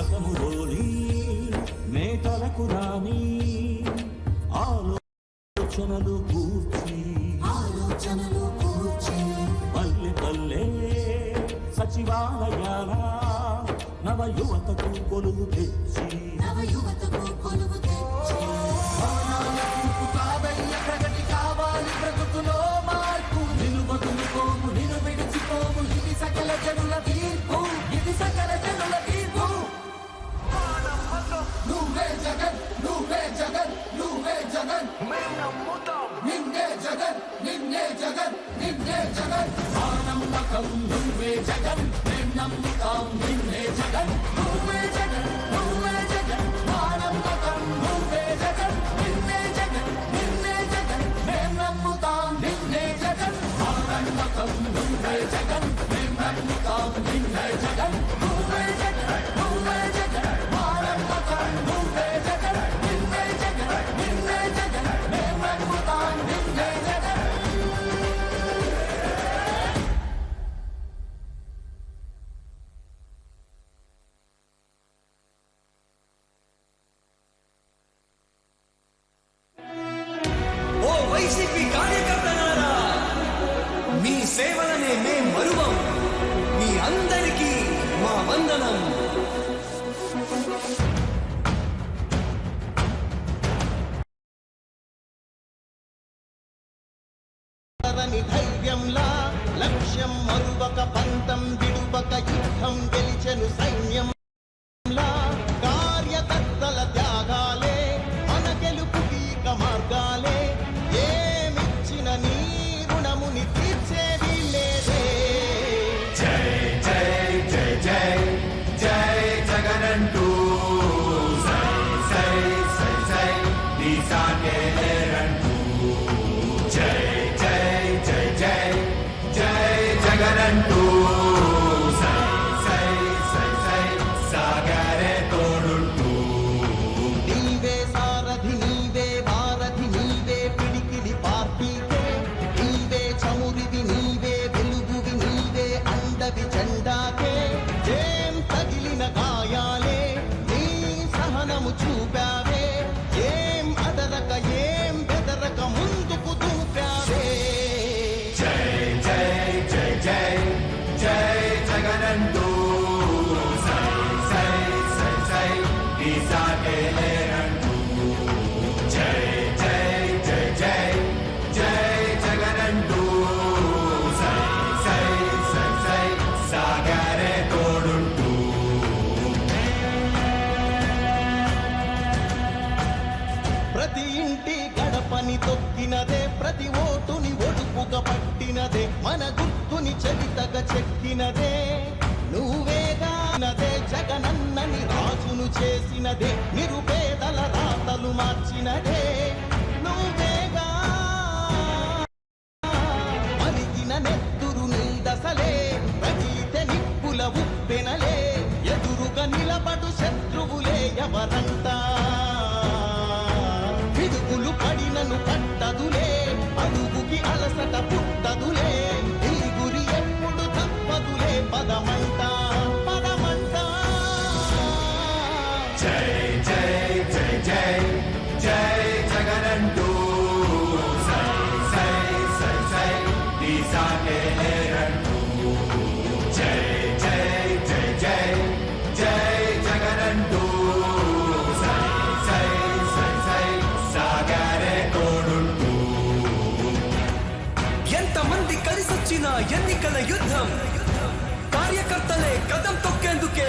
గతములోని మేటలకు రాని ఆలోచనలు కూర్చి. ఆలోచనలు కూర్చి. పల్లె పల్లె సచివాలయాల నవ యువతకు కొలువు తెచ్చి. నవ యువతకు కొలువు తరని ధైర్యంలా లక్ష్యం మరువక పంతం విడువక యుద్ధం గెలిచెను సైన్యం. గుర్తుని చెక్కినదే నువ్వేగానదే జగనన్నని రాజును చేసినదే నిరుపేదల రాతలు మార్చినదే. నువ్వేగా మరిగిన నెత్తురు నీదసలే రగిలితే నిప్పుల ఉప్పెనలే ఎదురుగా నిలబడు శత్రువులే ఎవరంతా పిడుగులు పడినను పట్టదులే అడుగుకి అలసట పుట్టదులే. ఎంతమంది కలిసొచ్చిన ఎన్నికల యుద్ధం? కార్యకర్తలే కదం తొక్కేందుకే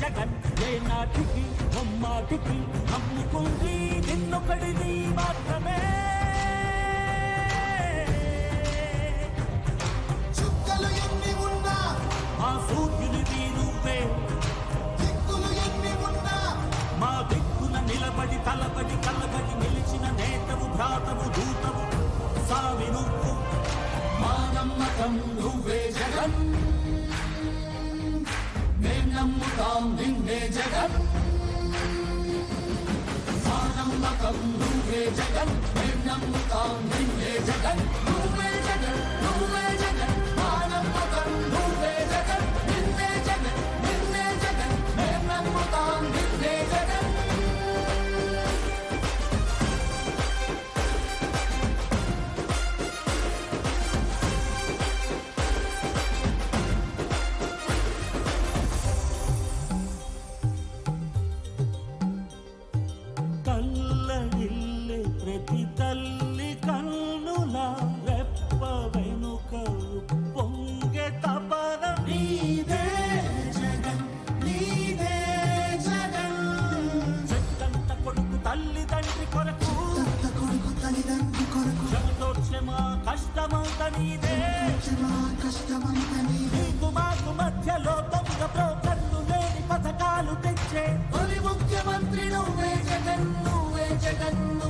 జగన్ ఏ నాటికి బొమ్మాటికి నమ్ముకుంది నిన్నొకడిది మాత్రమే. చుక్కలు ఎన్ని ఉన్నా మా సూర్యునిది నువ్వే దిక్కులు ఎన్ని ఉన్నా మా దిక్కున నిలబడి తలబడి కలబడి నిలిచిన నేతవు భ్రాతవు దూతవు. సామి నువ్వు మా నమ్మకం నువ్వే జగన్. నమ్ముతాం నిన్నే జగన్ మా నమ్మకం నువ్వే జగన్ మేం నమ్ముతాం నిన్నే జగన్. తల్లి కన్నుల రెప్ప వెనుక పొంగె తపన నీదే జగన్ నీదే జగన్. చెట్టంత కొడుకు తల్లి తండ్రి కొరకు కొడుకు తల్లిదండ్రి కొరకు. క్షమతోక్షమ కష్టమంత నీదే. కష్టమంత నీదే. మాకు మధ్యలో దొంగ బ్రోకర్లు లేని పథకాలు తెచ్చే తొలి ముఖ్యమంత్రి నువ్వే జగన్ నువ్వే జగన్ నువ్వే జగన్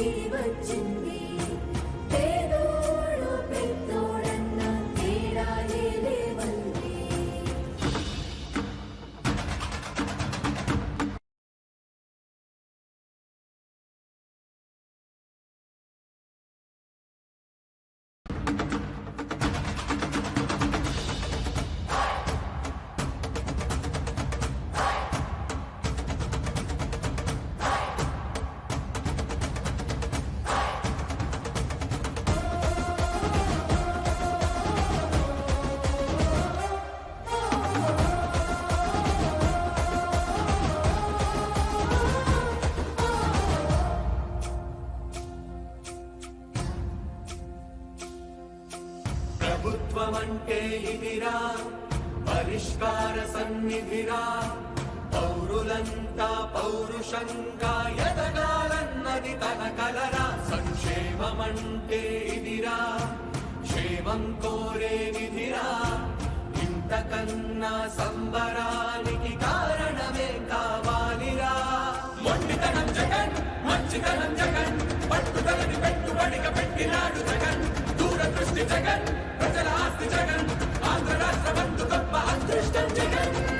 జీవచ్చింది పౌరుషంగా ఎదగాలన్నది తన కలరా. సంక్షేమమంటే ఇదిరా. క్షేమం కోరే విధిరా. ఇంతకన్నా సంబరానికి కారణమే కావాలిరా. మొండితనం జగన్ మంచితనం జగన్. పట్టుదలని పెట్టుబడిక పెట్టినాడు జగన్. దూరదృష్టి జగన్ ప్రజల ఆస్తి జగన్. ఆంధ్ర రాష్ట్ర బంధు గొప్ప అదృష్టం జగన్.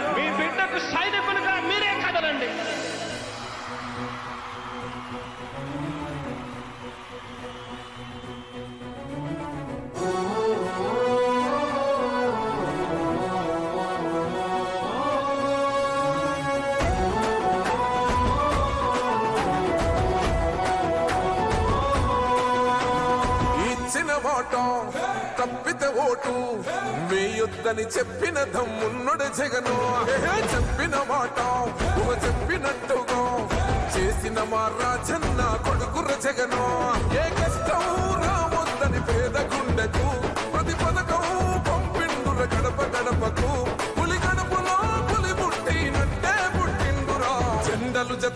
తప్పితే ఓటు. వేయొద్దని చెప్పిన దమ్మున్నడు జగను. చెప్పిన మాట చెప్పినట్టుగా. చేసిన మా రాజన్న కొడుకుర జగను. ఏ కష్టం రావద్దని పేద గుండెకు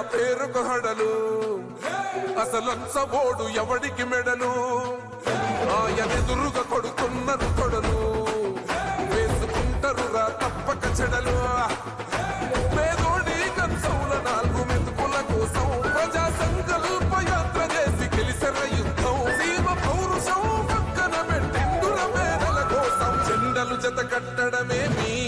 పేరుకు హడలు. అసలంచబోడు ఎవడికి మెడలు? ఆయనెదురుగా కొడుతున్నారు కొడలు. వేసుకుంటారు రా తప్పక చెడలు. పేదోడి కంచౌల నాలుగు మెతుకుల కోసం ప్రజా సంకల్ప యాత్ర చేసి గెలిసిన యుద్ధం. సీమ పౌరుషం పక్కన పెట్టిండుల పేదల కోసం. చెండలు జత కట్టడమే మీ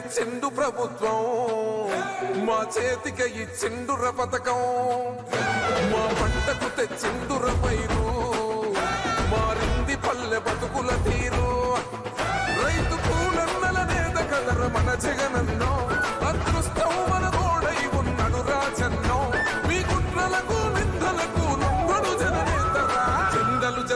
తెచ్చిండు ప్రభుత్వం. మా చేతికి చెండుర పథకం. మా పంటకు తెచ్చిండుర పైరు. మారింది పల్లె బతుకుల తీరు. రైతు పూలన్నల నేత కదర మన జగనన్నో.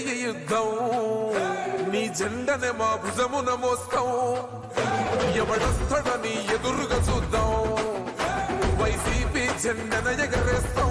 గెలిచేదయ్య యుద్ధం. నీ జెండనే మా భుజమున మోస్తాం. ఎవడొస్తాడని ఎదురుగా చూద్దాం. వైసీపీ జెండన ఎగరేస్తాం.